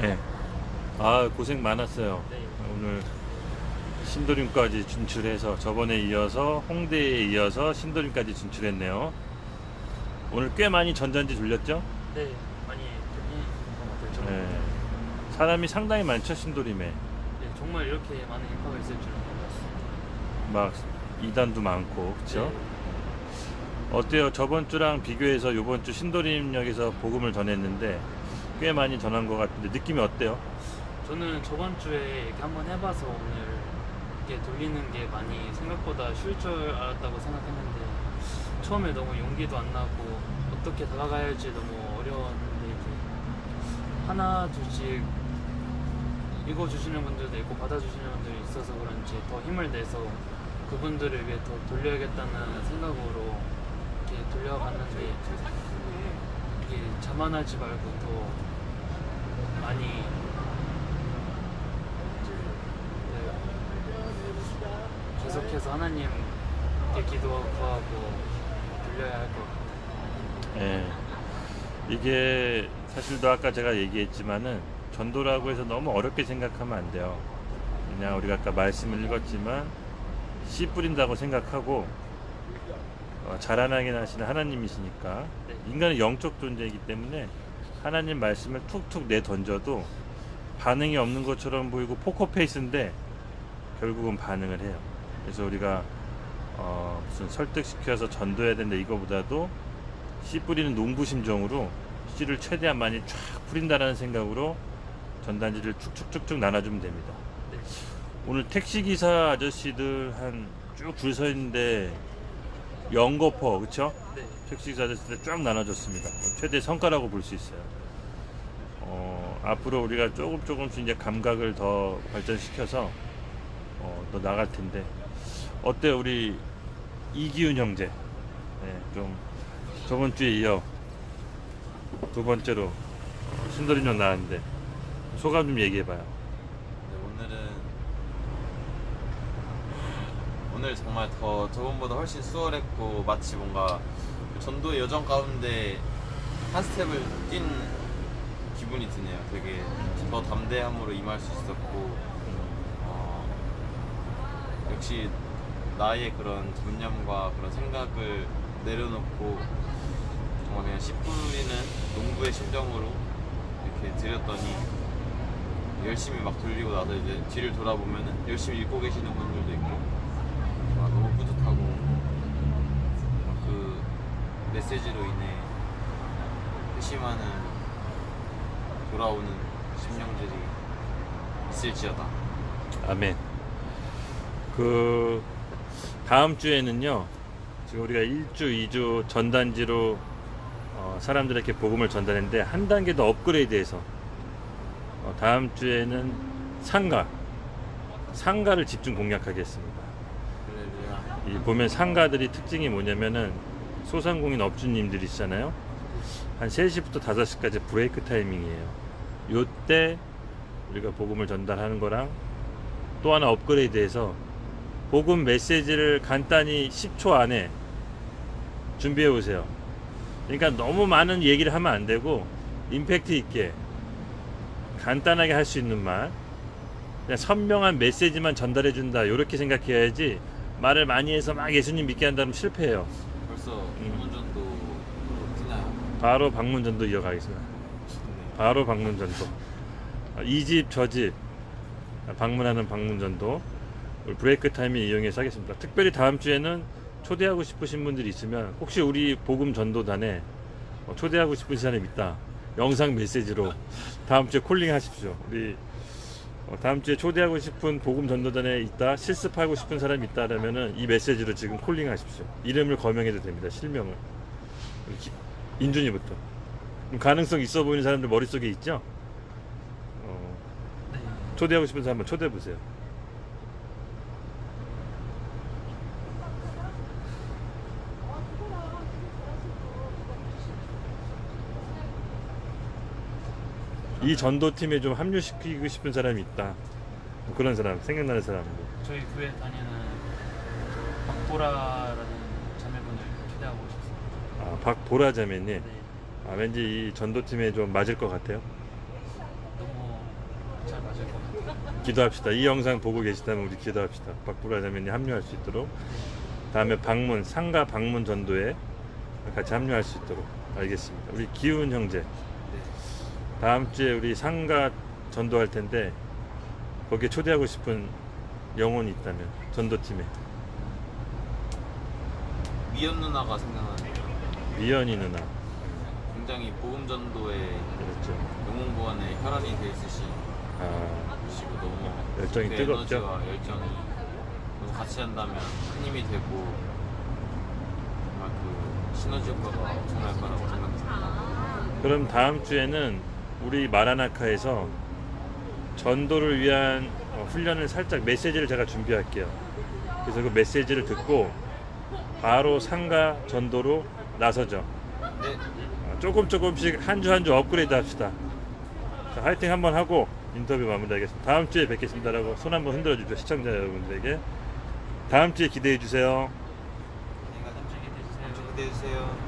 네. 아 고생 많았어요. 네. 오늘 신도림까지 진출해서 저번에 이어서 홍대에 이어서 신도림까지 진출했네요. 오늘 꽤 많이 전단지 돌렸죠? 네, 많이 들리는 것 같아요. 저는. 네. 사람이 상당히 많죠 신도림에. 네, 정말 이렇게 많은 인파가 있을 줄은 몰랐어요. 막 이단도 많고 그렇죠? 네. 어때요? 저번 주랑 비교해서 이번 주 신도림역에서 복음을 전했는데 꽤 많이 전한 것 같은데 느낌이 어때요? 저는 저번 주에 이렇게 한번 해봐서 오늘 이렇게 돌리는 게 많이 생각보다 쉬울 줄 알았다고 생각했는데 처음에 너무 용기도 안 나고 어떻게 다가가야 할지 너무 어려웠는데 이제 하나 둘씩 읽어주시는 분들도 있고 받아주시는 분들이 있어서 그런지 더 힘을 내서 그분들을 위해 더 돌려야겠다는 생각으로 이렇게 돌려봤는데 이게 자만하지 말고 더 많이 네, 계속해서 하나님께 기도하고 구하고 돌려야 할 것 같아요. 예. 이게 사실 도 아까 제가 얘기했지만은 전도라고 해서 너무 어렵게 생각하면 안 돼요. 그냥 우리가 아까 말씀을 읽었지만 씨 뿌린다고 생각하고 어, 자라나게 하시는 하나님이시니까 네. 인간은 영적 존재이기 때문에 하나님 말씀을 툭툭 내 던져도 반응이 없는 것처럼 보이고 포커페이스인데 결국은 반응을 해요. 그래서 우리가 어, 무슨 설득시켜서 전도해야 된다 이거보다도 씨 뿌리는 농부 심정으로 씨를 최대한 많이 쫙 뿌린다라는 생각으로 전단지를 축축축축 나눠주면 됩니다. 네. 오늘 택시 기사 아저씨들 한 쭉 줄 서 있는데 영거퍼 그쵸? 네. 택시 기사 아저씨들 쫙 나눠줬습니다. 최대 성과라고 볼 수 있어요. 어, 앞으로 우리가 조금 조금씩 이제 감각을 더 발전시켜서 어, 더 나갈 텐데 어때요 우리 이기훈 형제? 네, 좀 저번 주에 이어 두 번째로 신도림역 나왔는데 소감 좀 얘기해봐요. 네, 오늘은 오늘 정말 더 저번보다 훨씬 수월했고 마치 뭔가 그 전도의 여정 가운데 한 스텝을 뛴 기분이 드네요. 되게 더 담대함으로 임할 수 있었고 어, 역시 나의 그런 잡념과 그런 생각을 내려놓고 정말 그냥 씨 뿌리는 농부의 심정으로 이렇게 드렸더니 열심히 막 돌리고 나서 이제 뒤를 돌아보면은 열심히 읽고 계시는 분들도 있고 뿌듯하고 그 메시지로 인해 회심하는 돌아오는 심령들이 있을지어다. 아멘. 그 다음 주에는요. 지금 우리가 1주, 2주 전단지로 어, 사람들에게 복음을 전달했는데 한 단계 더 업그레이드해서 어, 다음 주에는 상가, 상가를 집중 공략하겠습니다. 이 보면 상가들이 특징이 뭐냐면은 소상공인 업주님들이 있잖아요. 한 3시부터 5시까지 브레이크 타이밍이에요. 요때 우리가 복음을 전달하는 거랑 또 하나 업그레이드해서 복음 메시지를 간단히 10초 안에 준비해 오세요. 그러니까 너무 많은 얘기를 하면 안 되고 임팩트 있게 간단하게 할 수 있는 말 그냥 선명한 메시지만 전달해 준다 이렇게 생각해야지 말을 많이 해서 막 예수님 믿게 한다면 실패해요. 벌써 음. 문전도 뛰나요? 바로 방문전도 이어가겠습니다. 네. 바로 방문전도. 이 집 저 집 방문하는 방문전도 우리 브레이크 타임을 이용해서 하겠습니다. 특별히 다음 주에는 초대하고 싶으신 분들이 있으면 혹시 우리 복음 전도단에 어, 초대하고 싶은 사람이 있다. 영상 메시지로 다음 주에 콜링 하십시오. 우리 어, 다음 주에 초대하고 싶은 복음 전도단에 있다. 실습하고 싶은 사람이 있다라면은 이 메시지로 지금 콜링 하십시오. 이름을 거명해도 됩니다. 실명을. 인준이부터. 가능성 있어 보이는 사람들 머릿속에 있죠? 어, 네. 초대하고 싶은 사람 한번 초대해 보세요. 이 전도팀에 좀 합류시키고 싶은 사람이 있다. 뭐 그런 사람, 생각나는 사람. 저희 교회 다니는 박보라라는 자매분을 초대하고 싶습니다. 아, 박보라 자매님. 네. 아, 왠지 이 전도팀에 좀 맞을 것 같아요. 너무 잘 맞을 것 같아요. 기도합시다. 이 영상 보고 계시다면 우리 기도합시다. 박보라 자매님 합류할 수 있도록. 다음에 방문 상가 방문 전도에 같이 합류할 수 있도록 알겠습니다. 우리 기훈 형제 네. 다음 주에 우리 상가 전도할 텐데 거기에 초대하고 싶은 영혼이 있다면 전도팀에 미연 누나가 생각나네요. 미연이 누나 굉장히 복음 전도에 그렇죠. 영웅 보안에 혈안이 돼 있으신 아, 시고 너무 열정이 그 뜨겁죠? 에너지와 열정이 너무 같이 한다면 큰 힘이 되고 정말 그 시너지 효과가 엄청날 거라고 생각합니다. 그럼 다음 주에는 우리 마라나카에서 전도를 위한 어, 훈련을 살짝 메시지를 제가 준비할게요. 그래서 그 메시지를 듣고 바로 상가 전도로 나서죠. 네, 어, 조금 조금씩 한 주 한 주 업그레이드 합시다. 자, 화이팅 한번 하고 인터뷰 마무리하겠습니다. 다음 주에 뵙겠습니다라고 손 한번 흔들어 주십시오. 시청자 여러분들에게. 다음 주에 기대해 주세요. 안녕히 가세요. 기대해 주세요.